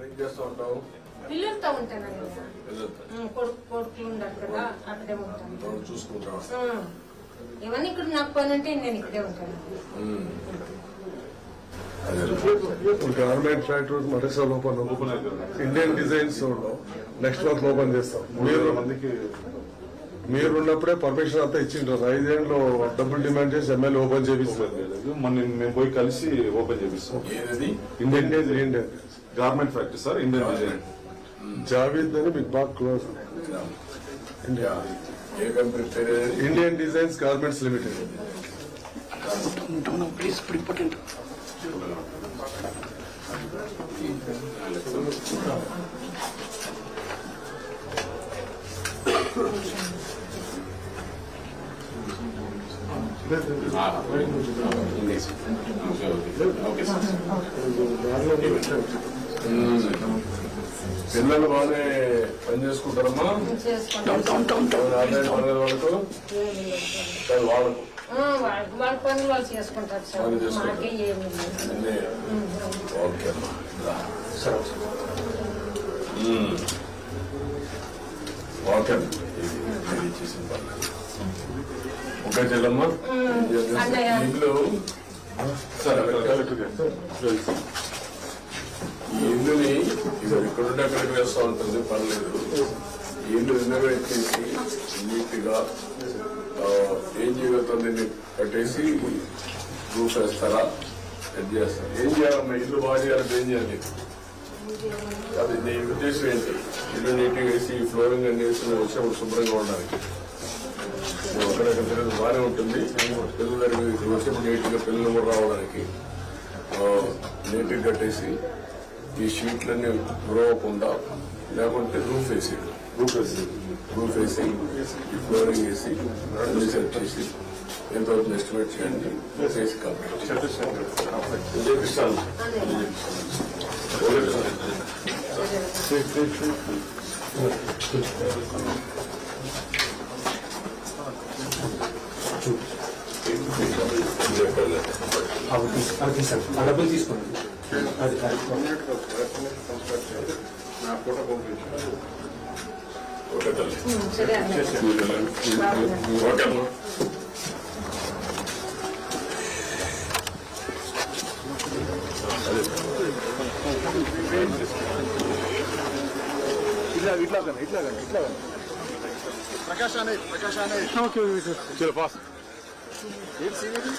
ఇక్కడ ఏం చేస్తూ ఉంటావు? పిల్లలతో ఉంటానండి కొడుకు కొడుకులు ఉండరు కదా అక్కడే ఉంటాను. చూసుకుంటావు. ఇవన్నీ ఇక్కడ నాకు పని అంటే నేను ఇక్కడే ఉంటాను. గార్మెంట్ మరోసారి open Indian designs next month open చేస్తాం. మందికి మీరు ఉన్నప్పుడే పర్మిషన్ అంతా ఇచ్చింటారు ఐదేళ్ళు డబ్బులు డిమాండ్ చేసి ఎమ్మెల్యే ఓపెన్ చేపిస్తారు మన మేము పోయి కలిసి ఓపెన్ చేపిస్తాం ఏది? Indian Indian garment factory sir Indian design Javeed అని మీకు బాగా close India? Indian designs garments limited పిల్లలు బాగానే పని చేసుకుంటారమ్మా వాళ్ళకు వాళ్ళ పనులు వాళ్ళు చేసుకుంటారు సార్. మాకే ఏమి ఓకే అమ్మా. ఓకే అమ్మా. ఇది పర్లేదు. ఓకే చెల్లమ్మా. ఇంట్లో సరే ఇల్లుని ఇక్కడుంటే అక్కడికి వేస్తూ ఉంటుంది పర్లేదు. ఇల్లు రినోవేట్ చేసి నీట్గా ఏం చేయగలుగుతుంది కట్టేసి రూఫ్ వేస్తారా? సెట్ చేస్తారా. ఏం చేయాలమ్మా? ఇల్లు బాగా చేయాలంటే ఏం చేయాలి? అది నీ ఉద్దేశం ఏంటి? ఇల్లు నీట్గా వేసి ఫ్లోరింగ్ అన్ని వేసి వచ్చినప్పుడు శుభ్రంగా ఉండడానికి నువ్వు అక్కడక్కడ తిరగదు బాగానే ఉంటుంది పిల్లల దగ్గర ఇక్కడ వచ్చినప్పుడు నీట్గా పిల్లలు కూడా రావడానికి నీట్గా కట్టేసి ఈ షీట్లన్నీ గురవకుండా లేకుంటే రూఫ్ వేసి రూఫ్ వేసి రూఫ్ వేసి ఈ ఫ్లోరింగ్ వేసి అన్ని సెట్ చేసి ఎంత అవుతుంది ఎస్టిమేట్ చేయండి చేసి కంప్లీట్ చేపిస్తాను డబ్బులు తీసుకోండి అది అది ఓకే తల్లి ఉమ్, సరే అన్నయ్య ఓకే అమ్మా ఇట్లా ఇట్లా కన్నా ఇట్లా కన్నా ఇట్లా కన్నా ప్రకాష్ అనే ప్రకాష్ అనే ఓకే ఓకే చలో పాస్ ఏం సీన్ ఇది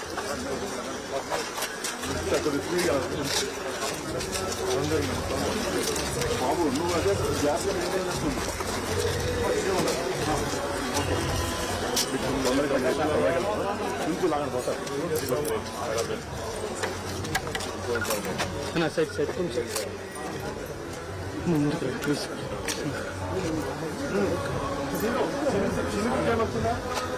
బాబు నువ్వు అదే గ్యాస్ మెయింటైన్ చేస్తున్నావు ఇంకో లాగా 지금 지금 때만 끝나?